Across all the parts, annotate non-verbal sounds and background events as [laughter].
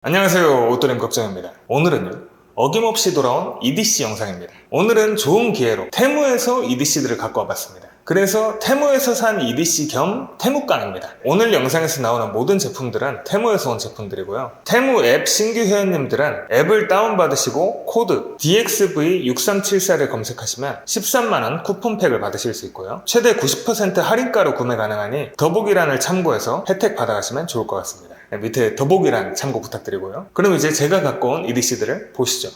안녕하세요 오토림 걱정입니다. 오늘은요 어김없이 돌아온 EDC 영상입니다. 오늘은 좋은 기회로 테무에서 EDC들을 갖고 와봤습니다. 그래서 테무에서 산 EDC 겸 테무깡입니다. 오늘 영상에서 나오는 모든 제품들은 테무에서 온 제품들이고요. 테무 앱 신규 회원님들은 앱을 다운받으시고 코드 DXV6374를 검색하시면 13만원 쿠폰팩을 받으실 수 있고요. 최대 90% 할인가로 구매 가능하니 더보기란을 참고해서 혜택 받아가시면 좋을 것 같습니다. 네, 밑에 더보기란 참고 부탁드리고요. 그럼 이제 제가 갖고 온 EDC들을 보시죠.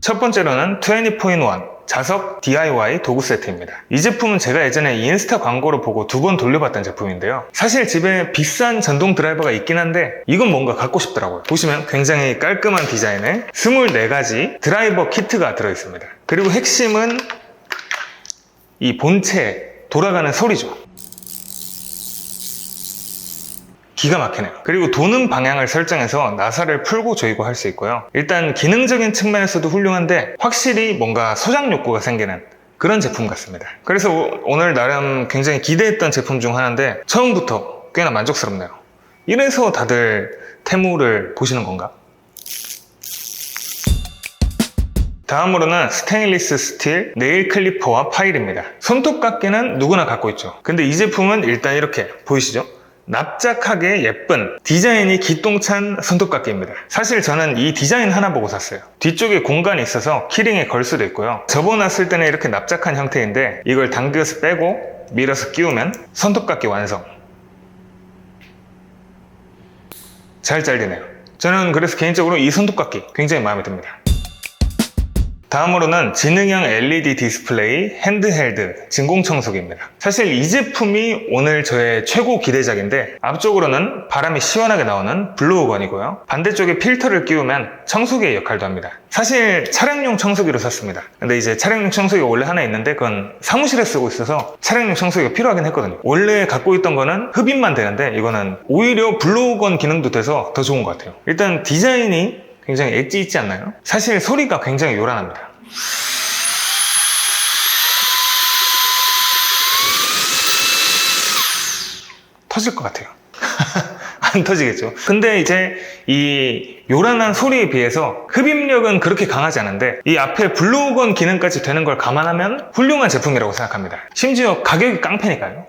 첫 번째로는 20포인1 자석 DIY 도구 세트입니다. 이 제품은 제가 예전에 인스타 광고로 보고 두 번 돌려봤던 제품인데요. 사실 집에 비싼 전동 드라이버가 있긴 한데 이건 뭔가 갖고 싶더라고요. 보시면 굉장히 깔끔한 디자인에 24가지 드라이버 키트가 들어있습니다. 그리고 핵심은 이 본체 돌아가는 소리죠. 기가 막히네요. 그리고 도는 방향을 설정해서 나사를 풀고 조이고 할 수 있고요. 일단 기능적인 측면에서도 훌륭한데 확실히 뭔가 소장 욕구가 생기는 그런 제품 같습니다. 그래서 오- 오늘 나름 굉장히 기대했던 제품 중 하나인데 처음부터 꽤나 만족스럽네요. 이래서 다들 테무를 보시는 건가? 다음으로는 스테인리스 스틸 네일 클리퍼와 파일입니다. 손톱깎이는 누구나 갖고 있죠. 근데 이 제품은 일단 이렇게 보이시죠? 납작하게 예쁜 디자인이 기똥찬 손톱깎이입니다. 사실 저는 이 디자인 하나 보고 샀어요. 뒤쪽에 공간이 있어서 키링에 걸 수도 있고요. 접어놨을 때는 이렇게 납작한 형태인데 이걸 당겨서 빼고 밀어서 끼우면 손톱깎이 완성. 잘 잘리네요. 저는 그래서 개인적으로 이 손톱깎이 굉장히 마음에 듭니다. 다음으로는 지능형 LED 디스플레이 핸드헬드 진공청소기입니다. 사실 이 제품이 오늘 저의 최고 기대작인데 앞쪽으로는 바람이 시원하게 나오는 블로우건이고요. 반대쪽에 필터를 끼우면 청소기의 역할도 합니다. 사실 차량용 청소기로 샀습니다. 근데 이제 차량용 청소기가 원래 하나 있는데 그건 사무실에 쓰고 있어서 차량용 청소기가 필요하긴 했거든요. 원래 갖고 있던 거는 흡입만 되는데 이거는 오히려 블로우건 기능도 돼서 더 좋은 것 같아요. 일단 디자인이 굉장히 엣지 있지 않나요? 사실 소리가 굉장히 요란합니다. 터질 것 같아요. [laughs] 안 터지겠죠. 근데 이제 이 요란한 소리에 비해서 흡입력은 그렇게 강하지 않은데 이 앞에 블로우건 기능까지 되는 걸 감안하면 훌륭한 제품이라고 생각합니다. 심지어 가격이 깡패니까요.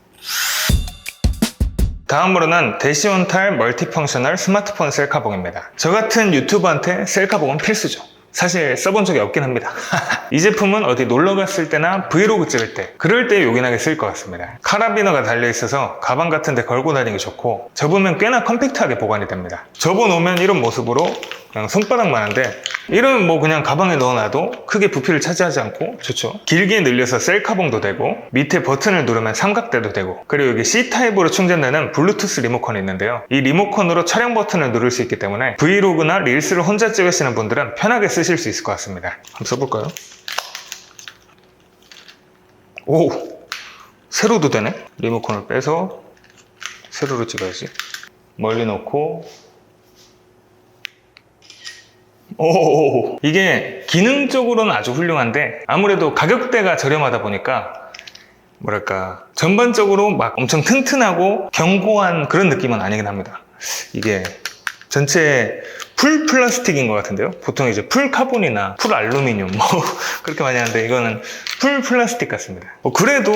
다음으로는 대시온탈 멀티펑셔널 스마트폰 셀카봉입니다. 저 같은 유튜버한테 셀카봉은 필수죠. 사실 써본 적이 없긴 합니다. [laughs] 이 제품은 어디 놀러 갔을 때나 브이로그 찍을 때 그럴 때 요긴하게 쓸 것 같습니다. 카라비너가 달려있어서 가방 같은 데 걸고 다니기 좋고 접으면 꽤나 컴팩트하게 보관이 됩니다. 접어놓으면 이런 모습으로 그냥 손바닥만한데 이런 뭐 그냥 가방에 넣어놔도 크게 부피를 차지하지 않고 좋죠. 길게 늘려서 셀카봉도 되고 밑에 버튼을 누르면 삼각대도 되고 그리고 여기 C타입으로 충전되는 블루투스 리모컨이 있는데요. 이 리모컨으로 촬영 버튼을 누를 수 있기 때문에 브이로그나 릴스를 혼자 찍으시는 분들은 편하게 쓰실 수 있을 것 같습니다. 한번 써볼까요? 오! 세로도 되네? 리모컨을 빼서 세로로 찍어야지. 멀리 놓고 오, 이게 기능적으로는 아주 훌륭한데 아무래도 가격대가 저렴하다 보니까 뭐랄까 전반적으로 막 엄청 튼튼하고 견고한 그런 느낌은 아니긴 합니다. 이게 전체 풀 플라스틱인 것 같은데요. 보통 이제 풀 카본이나 풀 알루미늄 뭐 [laughs] 그렇게 많이 하는데 이거는 풀 플라스틱 같습니다. 뭐 그래도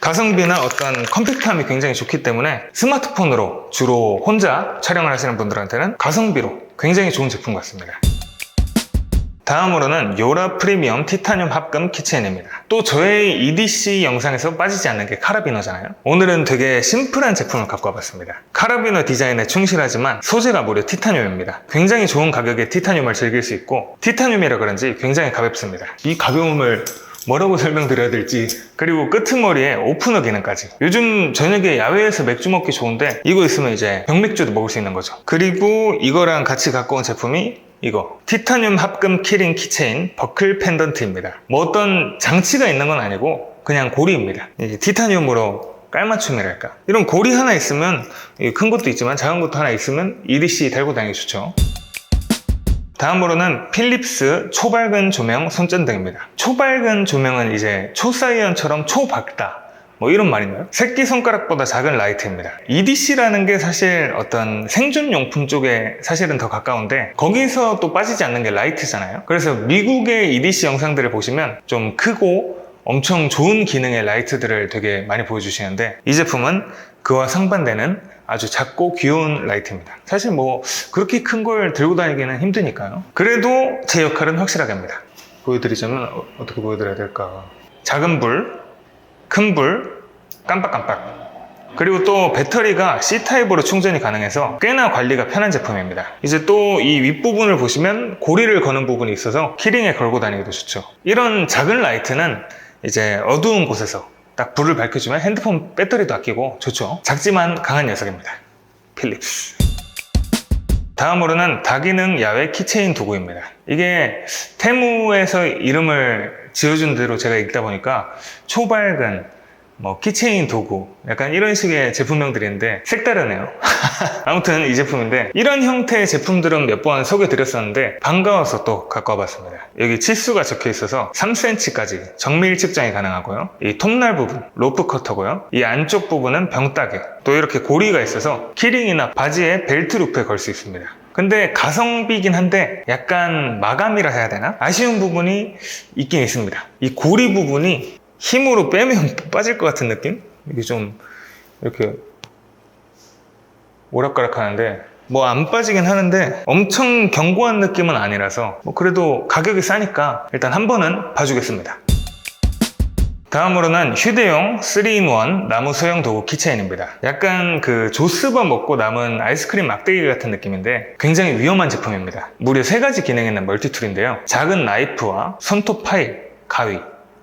가성비나 어떤 컴팩트함이 굉장히 좋기 때문에 스마트폰으로 주로 혼자 촬영을 하시는 분들한테는 가성비로 굉장히 좋은 제품 같습니다. 다음으로는 요라 프리미엄 티타늄 합금 키체인입니다. 또 저의 EDC 영상에서 빠지지 않는 게 카라비너잖아요. 오늘은 되게 심플한 제품을 갖고 와봤습니다. 카라비너 디자인에 충실하지만 소재가 무려 티타늄입니다. 굉장히 좋은 가격에 티타늄을 즐길 수 있고 티타늄이라 그런지 굉장히 가볍습니다. 이 가벼움을 뭐라고 설명드려야 될지 그리고 끄트머리에 오프너 기능까지 요즘 저녁에 야외에서 맥주 먹기 좋은데 이거 있으면 이제 병맥주도 먹을 수 있는 거죠 그리고 이거랑 같이 갖고 온 제품이 이거 티타늄 합금 키링 키체인 버클 펜던트입니다. 뭐 어떤 장치가 있는 건 아니고 그냥 고리입니다. 티타늄으로 깔맞춤이랄까. 이런 고리 하나 있으면 큰 것도 있지만 작은 것도 하나 있으면 EDC 달고 다니기 좋죠. 다음으로는 필립스 초밝은 조명 손전등입니다. 초밝은 조명은 이제 초사이언처럼 초박다 뭐 이런 말인가요? 새끼손가락보다 작은 라이트입니다. EDC라는 게 사실 어떤 생존용품 쪽에 사실은 더 가까운데 거기서 또 빠지지 않는 게 라이트잖아요. 그래서 미국의 EDC 영상들을 보시면 좀 크고 엄청 좋은 기능의 라이트들을 되게 많이 보여주시는데 이 제품은 그와 상반되는 아주 작고 귀여운 라이트입니다. 사실 뭐 그렇게 큰 걸 들고 다니기는 힘드니까요. 그래도 제 역할은 확실하게 합니다. 보여드리자면 어- 어떻게 보여드려야 될까? 작은 불, 큰 불, 깜빡깜빡. 그리고 또 배터리가 C타입으로 충전이 가능해서 꽤나 관리가 편한 제품입니다. 이제 또 이 윗부분을 보시면 고리를 거는 부분이 있어서 키링에 걸고 다니기도 좋죠. 이런 작은 라이트는 이제 어두운 곳에서 딱 불을 밝혀주면 핸드폰 배터리도 아끼고 좋죠. 작지만 강한 녀석입니다. 필립스. 다음으로는 다기능 야외 키체인 도구입니다. 이게 테무에서 이름을 지어준 대로 제가 읽다 보니까 초발근, 뭐 키체인 도구, 약간 이런 식의 제품명들인데 색다르네요. [laughs] 아무튼 이 제품인데 이런 형태의 제품들은 몇 번 소개드렸었는데 반가워서 또 갖고 와봤습니다. 여기 치수가 적혀 있어서 3cm까지 정밀 측정이 가능하고요. 이 톱날 부분 로프 커터고요. 이 안쪽 부분은 병따개 또 이렇게 고리가 있어서 키링이나 바지에 벨트 루프에 걸 수 있습니다. 근데 가성비긴 한데 약간 마감이라 해야 되나? 아쉬운 부분이 있긴 있습니다. 이 고리 부분이 힘으로 빼면 [laughs] 빠질 것 같은 느낌? 이게 좀 이렇게 오락가락 하는데 뭐 안 빠지긴 하는데 엄청 견고한 느낌은 아니라서 뭐 그래도 가격이 싸니까 일단 한 번은 봐주겠습니다. 다음으로는 휴대용 3in1 나무 소형 도구 키체인입니다. 약간 그 조스바 먹고 남은 아이스크림 막대기 같은 느낌인데 굉장히 위험한 제품입니다. 무려 세 가지 기능 있는 멀티툴인데요. 작은 나이프와 손톱 파일, 가위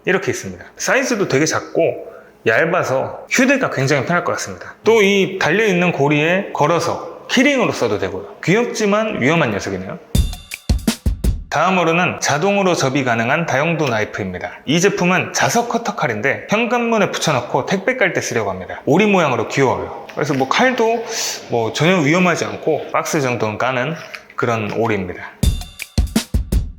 이렇게 있습니다. 사이즈도 되게 작고 얇아서 휴대가 굉장히 편할 것 같습니다. 또 이 달려있는 고리에 걸어서 키링으로 써도 되고요. 귀엽지만 위험한 녀석이네요. 다음으로는 자동으로 접이 가능한 다용도 나이프입니다. 이 제품은 자석 커터 칼인데 현관문에 붙여놓고 택배 깔 때 쓰려고 합니다. 오리 모양으로 귀여워요. 그래서 뭐 칼도 뭐 전혀 위험하지 않고 박스 정도는 까는 그런 오리입니다.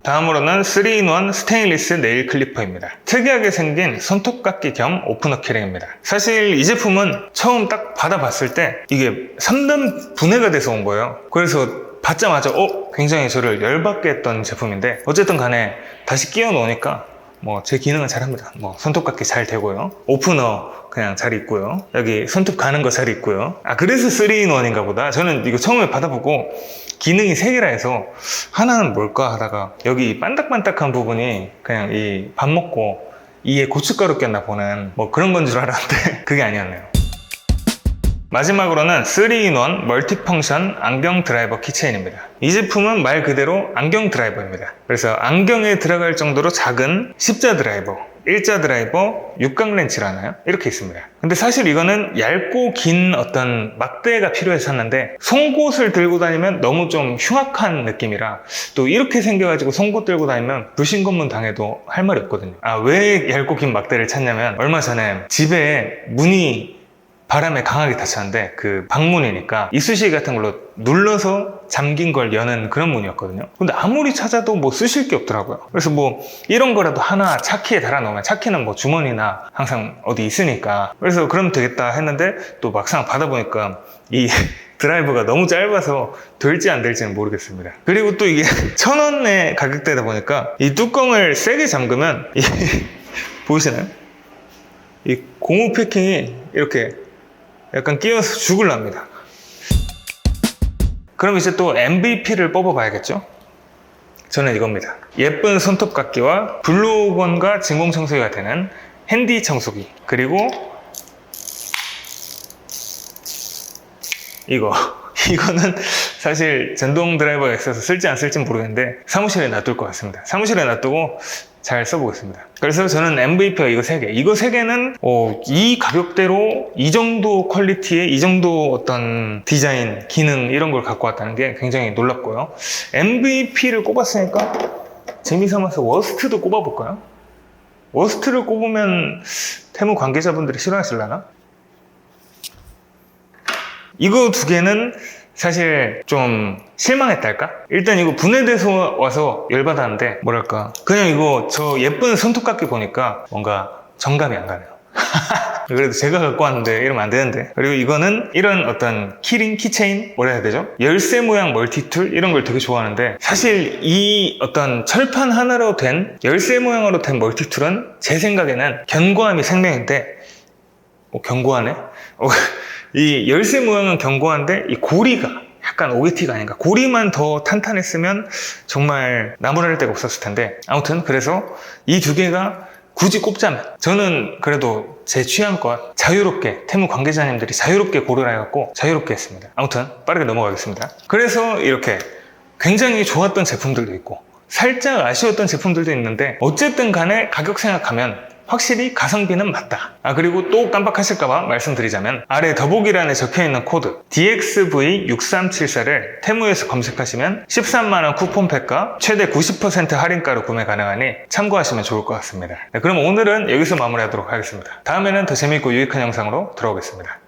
다음으로는 3in1 스테인리스 네일 클리퍼입니다. 특이하게 생긴 손톱깎이 겸 오프너 키링입니다. 사실 이 제품은 처음 딱 받아봤을 때 이게 3단 분해가 돼서 온 거예요. 그래서 받자마자 어? 굉장히 저를 열받게 했던 제품인데 어쨌든 간에 다시 끼워 놓으니까 뭐 제 기능은 잘합니다. 뭐 손톱깎이 잘 되고요. 오프너 그냥 잘 있고요. 여기 손톱 가는 거 잘 있고요. 아 그래서 3in1인가 보다. 저는 이거 처음에 받아보고 기능이 3개라 해서 하나는 뭘까 하다가 여기 반딱반딱한 부분이 그냥 이 밥 먹고 이에 고춧가루 꼈나 보는 뭐 그런 건 줄 알았는데 [laughs] 그게 아니었네요. 마지막으로는 3in1 멀티펑션 안경 드라이버 키체인입니다. 이 제품은 말 그대로 안경 드라이버입니다. 그래서 안경에 들어갈 정도로 작은 십자 드라이버, 일자 드라이버, 육각 렌치라나요? 이렇게 있습니다. 근데 사실 이거는 얇고 긴 어떤 막대가 필요해서 샀는데 송곳을 들고 다니면 너무 좀 흉악한 느낌이라 또 이렇게 생겨가지고 송곳 들고 다니면 불신검문 당해도 할 말이 없거든요. 아, 왜 얇고 긴 막대를 찾냐면 얼마 전에 집에 문이 바람에 강하게 닫혔는데 그 방문이니까 이쑤시개 같은 걸로 눌러서 잠긴 걸 여는 그런 문이었거든요. 근데 아무리 찾아도 뭐 쓰실 게 없더라고요. 그래서 뭐 이런 거라도 하나 차키에 달아 놓으면 차키는 뭐 주머니나 항상 어디 있으니까 그래서 그럼 되겠다 했는데 또 막상 받아보니까 이 [laughs] 드라이버가 너무 짧아서 될지 안 될지는 모르겠습니다. 그리고 또 이게 [laughs] 천 원의 가격대다 보니까 이 뚜껑을 세게 잠그면 이 [laughs] 보이시나요? 이 고무 패킹이 이렇게 약간 끼어서 죽을랍니다. 그럼 이제 또 MVP를 뽑아봐야겠죠? 저는 이겁니다. 예쁜 손톱깎이와 블루건과 진공 청소기가 되는 핸디 청소기 그리고 이거 [laughs] 이거는 사실 전동 드라이버가 있어서 쓸지 안 쓸지 모르겠는데 사무실에 놔둘 것 같습니다. 사무실에 놔두고 잘 써보겠습니다. 그래서 저는 MVP가 이거 3개. 이거 3개는 어, 이 가격대로 이 정도 퀄리티의 이 정도 어떤 디자인, 기능 이런 걸 갖고 왔다는 게 굉장히 놀랍고요. MVP를 꼽았으니까 재미삼아서 워스트도 꼽아볼까요? 워스트를 꼽으면 테무 관계자분들이 싫어하실라나? 이거 두 개는 사실 좀 실망했달까? 일단 이거 분해돼서 와서 열받았는데 뭐랄까 그냥 이거 저 예쁜 손톱깎이 보니까 뭔가 정감이 안 가네요 [laughs] 그래도 제가 갖고 왔는데 이러면 안 되는데. 그리고 이거는 이런 어떤 키링, 키체인, 뭐라 해야 되죠? 열쇠 모양 멀티툴? 이런 걸 되게 좋아하는데 사실 이 어떤 철판 하나로 된 열쇠 모양으로 된 멀티툴은 제 생각에는 견고함이 생명인데 어, 견고하네? 어, [laughs] 이 열쇠 모양은 견고한데 이 고리가 약간 오게티가 아닌가. 고리만 더 탄탄했으면 정말 나무랄 데가 없었을 텐데. 아무튼 그래서 이 두 개가 굳이 꼽자면 저는 그래도 제 취향껏 자유롭게 테무 관계자님들이 자유롭게 고르라 해갖고 자유롭게 했습니다. 아무튼 빠르게 넘어가겠습니다. 그래서 이렇게 굉장히 좋았던 제품들도 있고 살짝 아쉬웠던 제품들도 있는데 어쨌든 간에 가격 생각하면 확실히 가성비는 맞다. 아 그리고 또 깜빡하실까봐 말씀드리자면 아래 더보기란에 적혀있는 코드 DXV6374를 테무에서 검색하시면 13만원 쿠폰팩과 최대 90% 할인가로 구매 가능하니 참고하시면 좋을 것 같습니다. 네, 그럼 오늘은 여기서 마무리하도록 하겠습니다. 다음에는 더 재밌고 유익한 영상으로 돌아오겠습니다. 끝!